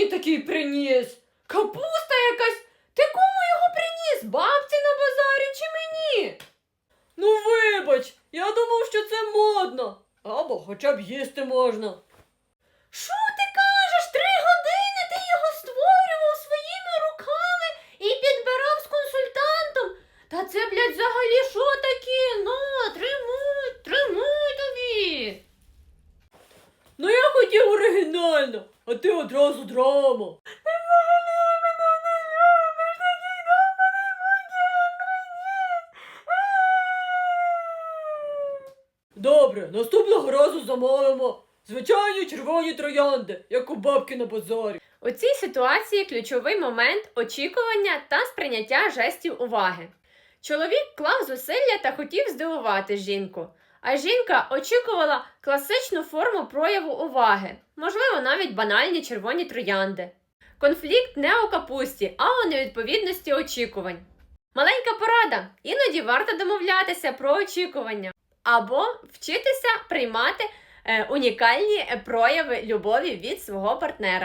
мені такий приніс? Капуста якась. Ти кому його приніс? Бабці на базарі чи мені? Ну, вибач, я думав, що це модно. Або хоча б їсти можна. Що ти кажеш? Три години ти його створював своїми руками і підбирав з консультантом. Та це, блядь, взагалі що таке? На, тримай, тримай тобі. Ну я хотів оригінально, а ти одразу драма. Ти взагалі мене не любиш, такий довбаний Добре, наступного разу замовимо. Звичайні червоні троянди, як у бабки на базарі. У цій ситуації ключовий момент очікування та сприйняття жестів уваги. Чоловік клав зусилля та хотів здивувати жінку, а жінка очікувала класичну форму прояву уваги, можливо, навіть банальні червоні троянди. Конфлікт не у капусті, а у невідповідності очікувань. Маленька порада: іноді варто домовлятися про очікування або вчитися приймати е, унікальні е, прояви любові від свого партнера.